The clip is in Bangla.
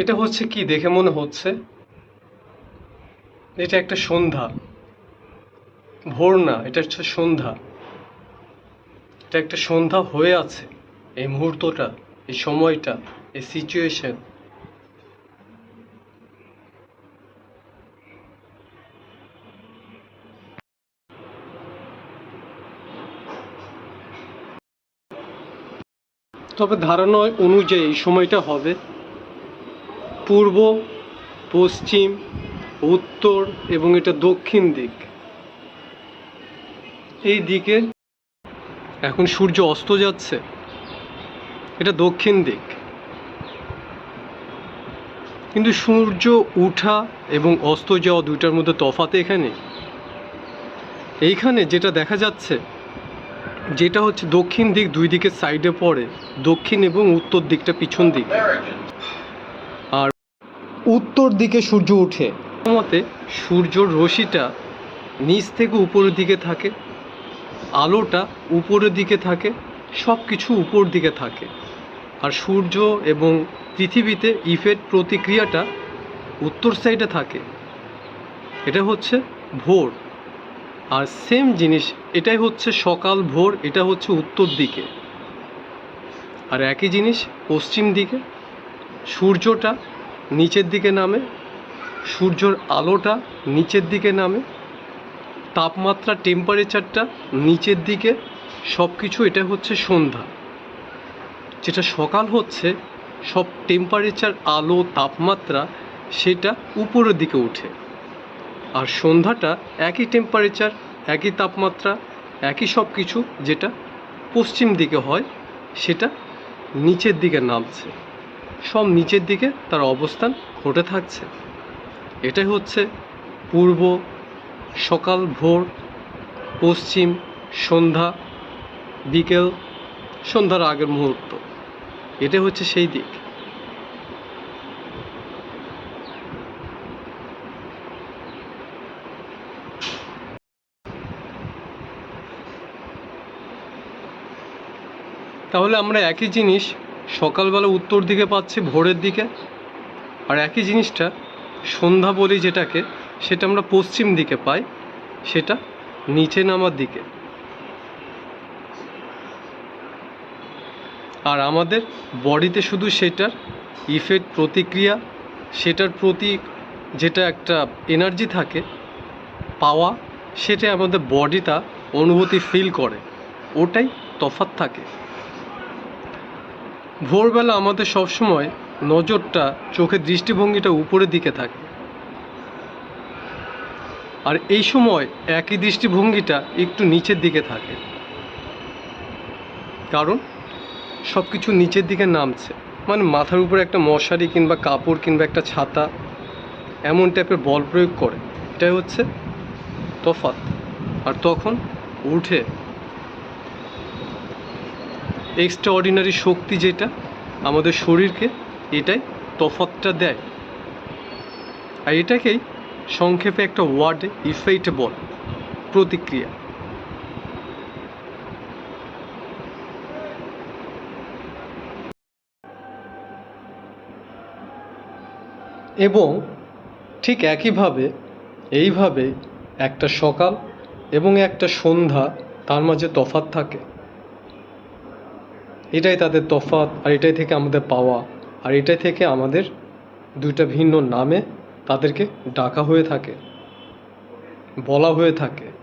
এটা হচ্ছে কি দেখে মনে হচ্ছে? এটা একটা সন্ধ্যা। ভোর না, এটা হচ্ছে সন্ধ্যা। এটা একটা সন্ধ্যা হয়ে আছে এই মুহূর্তটা, এই সময়টা, এই সিচুয়েশন তবে ধারণা অনুযায়ী সময়টা হবে। পূর্ব, পশ্চিম, উত্তর এবং এটা দক্ষিণ দিক। এই দিকে এখন সূর্য অস্ত যাচ্ছে। এটা দক্ষিণ দিক। কিন্তু সূর্য উঠা এবং অস্ত যাওয়া দুইটার মধ্যে তফাতে এখানে। এইখানে যেটা দেখা যাচ্ছে, যেটা হচ্ছে দক্ষিণ দিক দুই দিকের সাইডে পড়ে, দক্ষিণ এবং উত্তর দিকটা পিছন দিক। উত্তর দিকে সূর্য ওঠে। মতে সূর্যর রশ্মিটা নিচ থেকে উপরের দিকে থাকে, আলোটা উপরের দিকে থাকে সব কিছু উপর দিকে থাকে। আর সূর্য এবং পৃথিবীতে ইফেক্ট প্রতিক্রিয়াটা উত্তর সাইডে থাকে। এটা হচ্ছে ভোর। আর সেম জিনিস, এটাই হচ্ছে সকাল ভোর, এটা হচ্ছে উত্তর দিকে। আর একই জিনিস পশ্চিম দিকে, সূর্যটা নিচের দিকে নামে, সূর্যর আলোটা নিচের দিকে নামে, তাপমাত্রা টেম্পারেচারটা নিচের দিকে সব কিছু এটা হচ্ছে সন্ধ্যা। যেটা সকাল হচ্ছে, সব টেম্পারেচার আলো, তাপমাত্রা সেটা উপরের দিকে ওঠে। আর সন্ধ্যাটা একই টেম্পারেচার একই তাপমাত্রা, একই সব কিছু যেটা পশ্চিম দিকে হয়, সেটা নিচের দিকে নামছে। সব নিচের দিকে তার অবস্থান ঘটে থাকছে। এটাই হচ্ছে পূর্ব সকাল ভোর, পশ্চিম সন্ধ্যা, বিকেল সন্ধ্যার আগের মুহূর্ত। এটা হচ্ছে সেই দিক। তাহলে আমরা একই জিনিস সকালবেলা উত্তর দিকে পাচ্ছি, ভোরের দিকে। আর একই জিনিসটা, সন্ধ্যা বলি যেটাকে, সেটা আমরা পশ্চিম দিকে পাই, সেটা নিচে নামার দিকে। আর আমাদের বডিতে শুধু সেটার ইফেক্ট প্রতিক্রিয়া, সেটার প্রতি যেটা একটা এনার্জি থাকে, পাওয়া সেটা আমাদের বডিটা অনুভূতি ফিল করে। ওটাই তফাৎ থাকে। ভোরবেলা আমাদের সবসময় নজরটা, চোখের দৃষ্টিভঙ্গিটা উপরের দিকে থাকে। আর এই সময় একই দৃষ্টিভঙ্গিটা একটু নিচের দিকে থাকে। কারণ সব কিছু নিচের দিকে নামছে। মানে মাথার উপরে একটা মশারি কিংবা কাপড় কিংবা একটা ছাতা এমন টাইপের বল প্রয়োগ করে। এটাই হচ্ছে তফাৎ। আর তখন উঠে এক্সট্রা অর্ডিনারি শক্তি যেটা আমাদের শরীরকে, এটাই তফাতটা দেয়। আর এটাকেই সংক্ষেপে একটা ওয়ার্ডে ইফেক্ট বল প্রতিক্রিয়া। এবং ঠিক একইভাবে এইভাবে একটা সকাল এবং একটা সন্ধ্যা তার মাঝে তফাৎ থাকে। এটাই তাদের তফাৎ, আর এটাই থেকে আমাদের পাওয়া, আর এটাই থেকে আমাদের দুইটা ভিন্ন নামে তাদেরকে ডাকা হয়ে থাকে, বলা হয়ে থাকে।